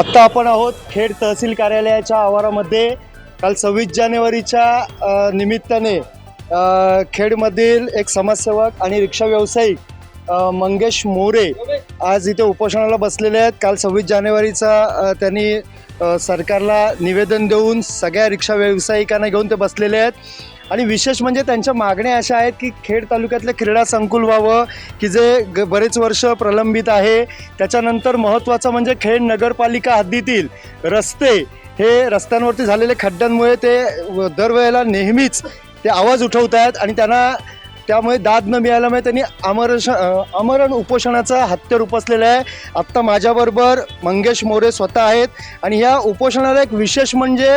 आत्ता आपण आहोत खेड तहसील कार्यालयाच्या आवारामध्ये. काल सव्वीस जानेवारीच्या निमित्ताने खेडमधील एक समाजसेवक आणि रिक्षा व्यावसायिक मंगेश मोरे आज इथे उपोषणाला बसलेले आहेत. काल सव्वीस जानेवारीचा त्यांनी सरकारला निवेदन देऊन सगळ्या रिक्षा व्यावसायिकांना घेऊन ते बसलेले आहेत. आणि विशेष म्हणजे त्यांच्या मागण्या अशा आहेत की खेड तालुक्यातलं क्रीडा संकुल व्हावं की जे ग बरेच वर्ष प्रलंबित आहे. त्याच्यानंतर महत्त्वाचं म्हणजे खेड नगरपालिका हद्दीतील रस्ते हे रस्त्यांवरती झालेले खड्ड्यांमुळे ते दरवेळेला नेहमीच ते आवाज उठवत आहेत आणि त्यांना त्यामुळे दाद न मिळाल्यामुळे म्हणजे त्यांनी अमरश अमरण उपोषणाचं हत्यार उपसलेलं आहे. आत्ता माझ्याबरोबर मंगेश मोरे स्वतः आहेत आणि ह्या उपोषणाला एक विशेष म्हणजे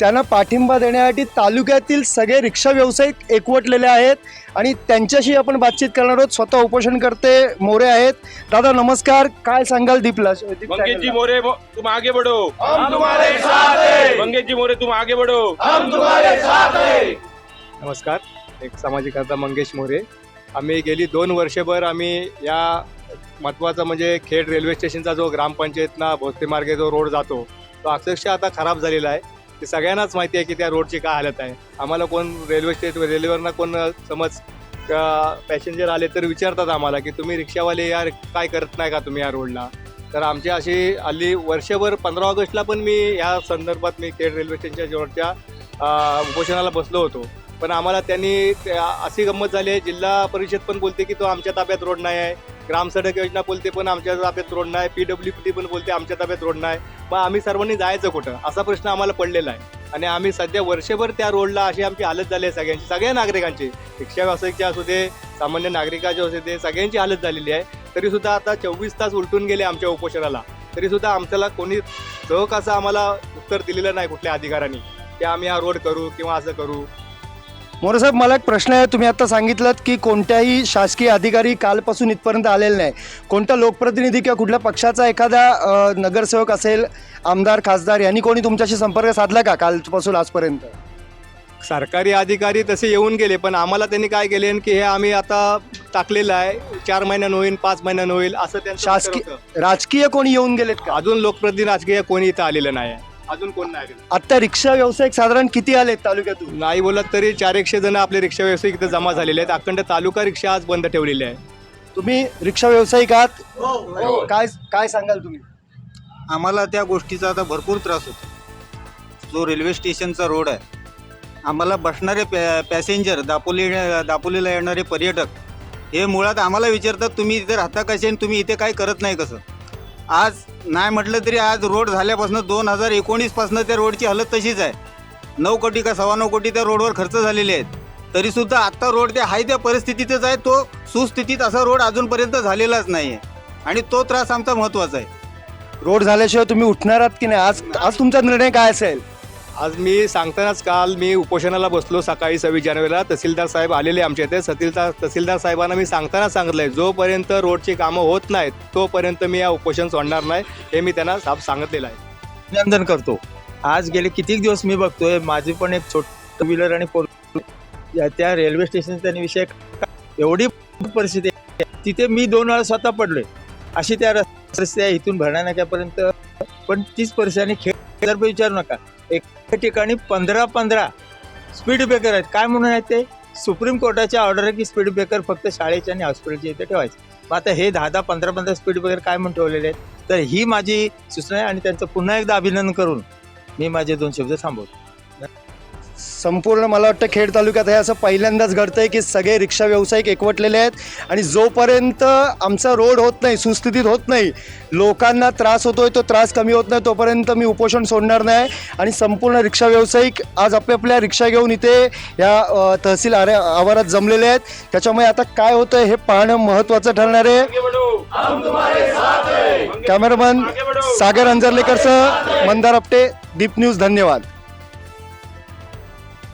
त्यांना पाठिंबा देण्यासाठी तालुक्यातील सगळे रिक्षा व्यावसायिक एकवटलेले आहेत आणि त्यांच्याशी आपण बातचीत करणार आहोत. स्वतः उपोषण करते मोरे आहेत. दादा नमस्कार. काय सांगाल दीपला? दीप मंगेश जी सांगाल? मोरे तुम आगे बढ़ो. हम तुम्हारे साथ हैं। मंगेश जी मोरे तुम आगे बढ़ो. हम तुम्हारे साथ हैं। नमस्कार. एक सामाजिक आता मंगेश मोरे. आम्ही गेली दोन वर्षभर आम्ही या महत्त्वाचा म्हणजे खेड रेल्वे स्टेशनचा जो ग्रामपंचायतना भोसले मार्गे जो रोड जातो तो अक्षरशः आता खराब झालेला आहे. ते सगळ्यांनाच माहिती आहे की त्या रोडची काय हालत आहे. आम्हाला कोण रेल्वे स्टेशन रेल्वेवरनं कोण समज पॅसेंजर आले तर विचारतात आम्हाला की तुम्ही रिक्षावाले यार काय करत नाही का तुम्ही या रोडला? तर आमची अशी हल्ली वर्षभर पंधरा ऑगस्टला पण मी या संदर्भात मी खेड रेल्वे स्टेशनच्या जवळच्या उपोषणाला बसलो होतो. पण आम्हाला त्यांनी त्या- अशी गंमत झाली आहे. जिल्हा परिषद पण बोलते की तो आमच्या ताब्यात रोड नाही आहे. ग्रामसडक योजना बोलते पण आमच्या ताब्यात रोड नाही. पी डब्ल्यू पी पण बोलते आमच्या ताब्यात रोड नाही. मग आम्ही सर्वांनी जायचं कुठं? असा प्रश्न आम्हाला पडलेला आहे. आणि आम्ही सध्या वर्षभर त्या रोडला अशी आमची हालत झाली आहे सगळ्यांची. सगळ्या नागरिकांची. रिक्षा व्यावसायिकचे असू दे सामान्य नागरिकाचे असू दे सगळ्यांची हालत झालेली आहे. तरीसुद्धा आता चोवीस तास उलटून गेले आमच्या उपोषणाला. तरीसुद्धा आमच्याला कोणी सहक कसं आम्हाला उत्तर दिलेलं नाही कुठल्या अधिकाऱ्यांनी. की आम्ही हा रोड करू किंवा असं करू. मोरे साहेब मला एक प्रश्न आहे. तुम्ही आता सांगितलं की कोणत्याही शासकीय अधिकारी कालपासून इथपर्यंत आलेले नाही. कोणता लोकप्रतिनिधी किंवा कुठल्या पक्षाचा एखादा अ, नगरसेवक असेल आमदार खासदार यांनी कोणी तुमच्याशी संपर्क साधला का कालपासून आजपर्यंत? सरकारी अधिकारी तसे येऊन गेले पण आम्हाला त्यांनी काय केले की हे आम्ही आता टाकलेलं आहे. चार महिन्यानं होईल पाच महिन्यानं होईल असं त्यांचं शासकीय उत्तर होतं. राजकीय कोणी येऊन गेलेत का? अजून लोकप्रतिनिधी राजकीय कोणी इथं आलेलं नाही आहे. अजून कोण नाही आलेलं. आता रिक्षा व्यावसायिक साधारण किती आलेत तालुक्यातून? नाही बोलत तरी चार एकशे जण आपले रिक्षा व्यावसायिक इथं जमा झालेले आहेत. अखंड तालुका रिक्षा आज बंद ठेवलेली आहे. तुम्ही रिक्षा व्यावसायिक आहात? काय काय सांगाल तुम्ही? आम्हाला त्या गोष्टीचा आता भरपूर त्रास होतो. जो रेल्वे स्टेशनचा रोड आहे आम्हाला बसणारे पॅ पॅसेंजर दापोली दापोलीला येणारे पर्यटक हे मुळात आम्हाला विचारतात तुम्ही इथे राहता कसे आणि तुम्ही इथे काय करत नाही कसं? आज नाही म्हटलं तरी आज रोड झाल्यापासून दोन हजार एकोणीसपासून त्या रोडची हालत तशीच आहे. नऊ कोटी का सव्वा नऊ कोटी त्या रोडवर खर्च झालेले आहेत. तरीसुद्धा आत्ता रोड त्या आहे त्या परिस्थितीतच आहे. तो सुस्थितीत असा रोड अजूनपर्यंत झालेलाच नाही आहे आणि तो त्रास आमचा महत्त्वाचा आहे. रोड झाल्याशिवाय तुम्ही उठणार आहात की नाही? आज आज तुमचा निर्णय काय असेल? आज मी सांगतानाच काल मी उपोषणाला बसलो सकाळी सव्वीस जानेवारीला. तहसीलदार साहेब आलेले आमच्या इथे. तहसीलदार तहसीलदार साहेबांना मी सांगताना सांगितलंय जोपर्यंत रोडची कामं होत नाहीत तोपर्यंत मी या उपोषण सोडणार नाही हे मी त्यांना साफ सांगितलेलं आहे. अभिनंदन करतो. आज गेले कितीक दिवस मी बघतोय माझी पण एक छोट टू व्हीलर आणि फोर या त्या रेल्वे स्टेशनचा विषय एवढी परिस्थिती आहे तिथे मी दोन वेळा स्वतः पडलोय. अशी त्या रस्त्या इथून भरण्यापर्यंत पण तीच परिस्थिती खेळ जर विचारू नका. एका ठिकाणी पंधरा पंधरा स्पीड ब्रेकर आहेत. काय म्हणून आहेत ते? सुप्रीम कोर्टाच्या ऑर्डर आहे की स्पीड ब्रेकर फक्त शाळेचे आणि हॉस्पिटलच्या इथे ठेवायचे. मग आता हे दहा दहा पंधरा पंधरा स्पीड ब्रेकर काय म्हणून ठेवलेले आहेत? तर ही माझी सूचना आहे आणि त्यांचं पुन्हा एकदा अभिनंदन करून मी माझे दोन शब्द थांबवतो. संपूर्ण मला वाटतं खेड तालुक्यात हे असं पहिल्यांदाच घडतं आहे की सगळे रिक्षा व्यावसायिक एकवटलेले आहेत आणि जोपर्यंत आमचा रोड होत नाही सुस्थितीत होत नाही लोकांना त्रास होतोय तो त्रास कमी होत नाही तोपर्यंत मी उपोषण सोडणार नाही. आणि संपूर्ण रिक्षा व्यावसायिक आज आपल्या आपल्या रिक्षा घेऊन इथे या तहसील आरे आवारात जमलेले आहेत. त्याच्यामुळे आता काय होतंय हे पाहणं महत्त्वाचं ठरणार आहे. कॅमेरामन सागर अंजरलेकरसह मंदार आपटे दीप न्यूज धन्यवाद.